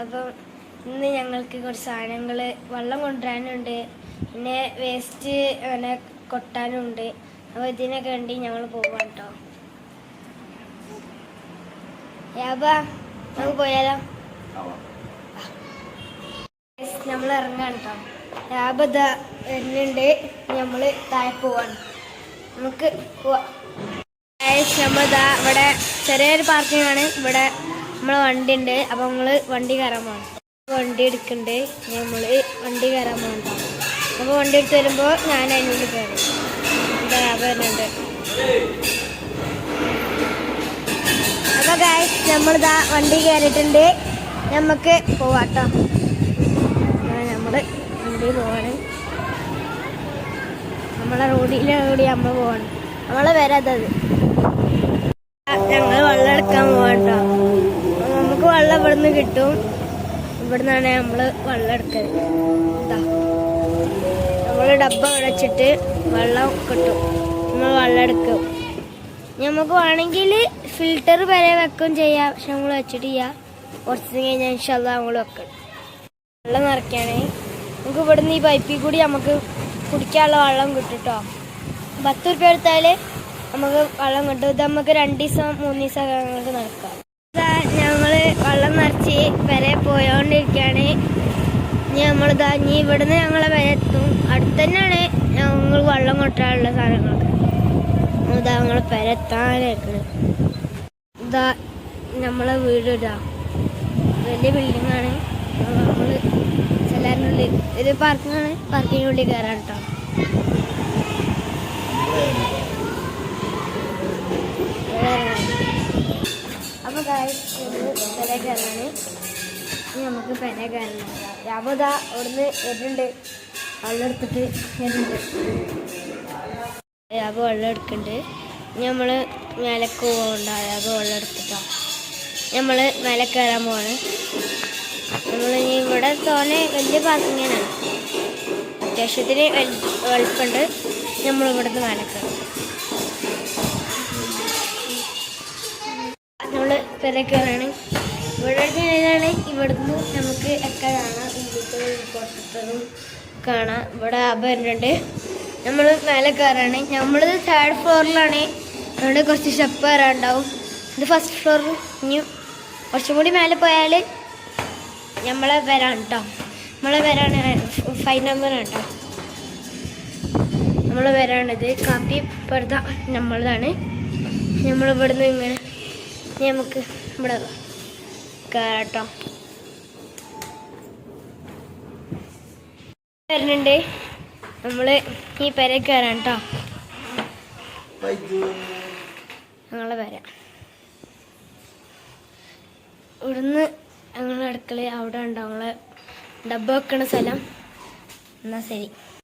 അപ്പം ഇന്ന് ഞങ്ങൾക്ക് കുറച്ച് സാധനങ്ങൾ വെള്ളം കൊണ്ടുവരാനുണ്ട്. പിന്നെ വേസ്റ്റ് അങ്ങനെ കൊട്ടാനുണ്ട്. അപ്പോൾ ഇതിനൊക്കെ വേണ്ടി ഞങ്ങൾ പോവാം കേട്ടോ യാബാ നമുക്ക് പോയാലോ? നമ്മൾ ഇറങ്ങാം കേട്ടോ യാബ ഇതാ വരുന്നുണ്ട്. നമ്മൾ താഴെ പോവാണ്. നമുക്ക് പോവാം. നമ്മൾ ഇതാ ഇവിടെ ചെറിയൊരു പാർക്കിംഗ് ആണ്. ഇവിടെ നമ്മളെ വണ്ടി ഉണ്ട് അപ്പൊ നമ്മൾ വണ്ടി കയറാൻ പോകണം വണ്ടി എടുക്കണ്ട് നമ്മൾ വണ്ടി കയറാൻ പോകണ്ട അപ്പൊ വണ്ടി എടുത്ത് വരുമ്പോ ഞാൻ അതിനുള്ളിൽ കയറും വരുന്നുണ്ട് അപ്പൊ ഗായ്സ് നമ്മളിതാ വണ്ടി കയറിയിട്ടുണ്ട്. നമുക്ക് പോവാട്ടോ. നമ്മൾ വണ്ടി പോവാണ്. നമ്മളെ റോഡിലൂടെ നമ്മൾ പോവാണ്. നമ്മളെ വരാത്തത് ഞങ്ങൾ വെള്ളം എടുക്കാൻ വെള്ളം ഇവിടുന്ന് കിട്ടും. ഇവിടുന്നാണ് നമ്മൾ വെള്ളം എടുക്കുന്നത് നമ്മൾ ഡബ്ബ അടച്ചിട്ട് വെള്ളം കിട്ടും. നമ്മൾ വെള്ളം എടുക്കും. നമുക്ക് വേണമെങ്കിൽ ഫിൽറ്റർ വരെ വെക്കും ചെയ്യാം. പക്ഷെ നമ്മൾ വെച്ചിട്ട് ചെയ്യാം കുറച്ച് കഴിഞ്ഞാൽ ഇൻഷല്ല നമ്മൾ വെക്കണം. വെള്ളം നിറയ്ക്കുകയാണേ നമുക്ക് ഇവിടുന്ന് ഈ പൈപ്പിൽ കൂടി നമുക്ക് കുടിക്കാനുള്ള വെള്ളം കിട്ടും കേട്ടോ. പത്ത് റുപ്യ എടുത്താൽ നമുക്ക് വെള്ളം കിട്ടും. ഇത് നമുക്ക് രണ്ട് ദിവസം മൂന്ന് ദിവസം നമുക്ക് നടക്കാം. വരെ പോയോണ്ടിരിക്കുകയാണ് ഇനി നമ്മളിതാ ഇനി ഇവിടുന്ന് ഞങ്ങളെ വരെ എത്തും. അടുത്ത് തന്നെയാണ് ഞങ്ങൾ വെള്ളം കൊട്ടാനുള്ള സാധനങ്ങളൊക്കെ. ഇതാ ഞങ്ങൾ പെരത്താനായിരിക്കണം ഇതാ നമ്മളെ വീട് ഇതാ. വലിയ ബിൽഡിംഗ് ആണ് നമ്മൾ എല്ലാവരുടെ ഇത് പാർക്കിംഗ് ആണ് പാർക്കിങ്ങിനുള്ളിൽ കയറാൻ കേട്ടോ. അപ്പൊ പെര കയറാണ് ഇനി നമുക്ക് കയറണം രാമത അവിടുന്ന് വരുന്നുണ്ട്. വെള്ളം എടുത്തിട്ട് വരുന്നുണ്ട്. രാബ് വെള്ളം ഇനി നമ്മൾ മേലക്ക് പോകണ്ട. രാബ് വെള്ളം നമ്മൾ മേലെ പോവാണ്. നമ്മൾ ഇവിടെ തോനെ വലിയ പാസിങ്ങനാണ് അത്യാവശ്യത്തിന് വലുപ്പുണ്ട്. നമ്മളിവിടുന്ന് മേലെ പെരക്കറാണ് ഇവിടെ ഇതാണ്. ഇവിടുന്ന് നമുക്ക് ഒക്കെ കാണാം. ഇവിടുത്തെ പുറത്തതും കാണാം. ഇവിടെ അബ വരുന്നുണ്ട്. നമ്മൾ മേലെ കയറാണ് നമ്മൾ തേർഡ് ഫ്ലോറിലാണ് അവിടെ കുറച്ച് സ്റ്റെപ്പ് കയറാനുണ്ടാവും ഇത് ഫസ്റ്റ് ഫ്ലോറിൽ ഇനി കുറച്ചും കൂടി മേലെ പോയാൽ നമ്മളെ വരാണ് കേട്ടോ നമ്മളെ വരാണ്. ഫൈവ് നമ്പറാണ് കേട്ടോ നമ്മൾ വരാണത്. കാപ്പി പർദ്ദ നമ്മളതാണ് നമ്മളിവിടുന്ന് ഇങ്ങനെ നമുക്ക് ഇവിടെ കയറട്ടോ വരുന്നുണ്ട്. നമ്മൾ ഈ പെര കയറാം കേട്ടോ ഞങ്ങളെ വരാം ഇവിടുന്ന് ഞങ്ങളുടെ അടുക്കള അവിടെ ഉണ്ടോ. ഞങ്ങളെ ഡബ്ബ വെക്കണ സ്ഥലം. എന്നാ ശരി.